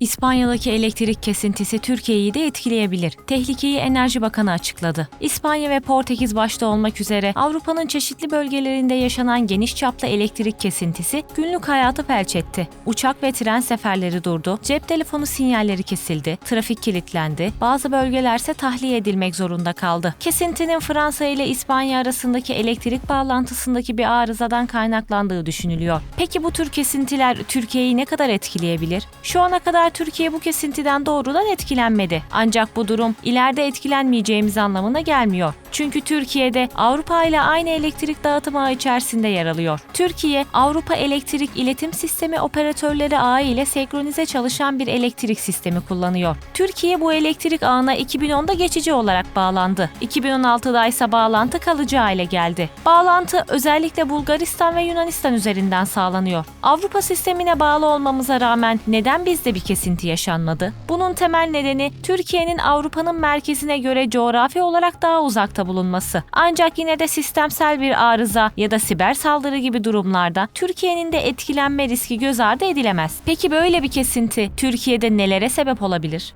İspanya'daki elektrik kesintisi Türkiye'yi de etkileyebilir. Tehlikeyi Enerji Bakanı açıkladı. İspanya ve Portekiz başta olmak üzere Avrupa'nın çeşitli bölgelerinde yaşanan geniş çaplı elektrik kesintisi günlük hayatı felç etti. Uçak ve tren seferleri durdu, cep telefonu sinyalleri kesildi, trafik kilitlendi, bazı bölgelerse tahliye edilmek zorunda kaldı. Kesintinin Fransa ile İspanya arasındaki elektrik bağlantısındaki bir arızadan kaynaklandığı düşünülüyor. Peki bu tür kesintiler Türkiye'yi ne kadar etkileyebilir? Şu ana kadar Türkiye bu kesintiden doğrudan etkilenmedi. Ancak bu durum ileride etkilenmeyeceğimiz anlamına gelmiyor. Çünkü Türkiye'de Avrupa ile aynı elektrik dağıtım ağı içerisinde yer alıyor. Türkiye, Avrupa Elektrik İletim Sistemi Operatörleri Ağı ile senkronize çalışan bir elektrik sistemi kullanıyor. Türkiye bu elektrik ağına 2010'da geçici olarak bağlandı. 2016'da ise bağlantı kalıcı hale geldi. Bağlantı özellikle Bulgaristan ve Yunanistan üzerinden sağlanıyor. Avrupa sistemine bağlı olmamıza rağmen neden bizde bir kesinti yaşanmadı? Bunun temel nedeni Türkiye'nin Avrupa'nın merkezine göre coğrafi olarak daha uzakta bulunması. Ancak yine de sistemsel bir arıza ya da siber saldırı gibi durumlarda Türkiye'nin de etkilenme riski göz ardı edilemez. Peki böyle bir kesinti Türkiye'de nelere sebep olabilir?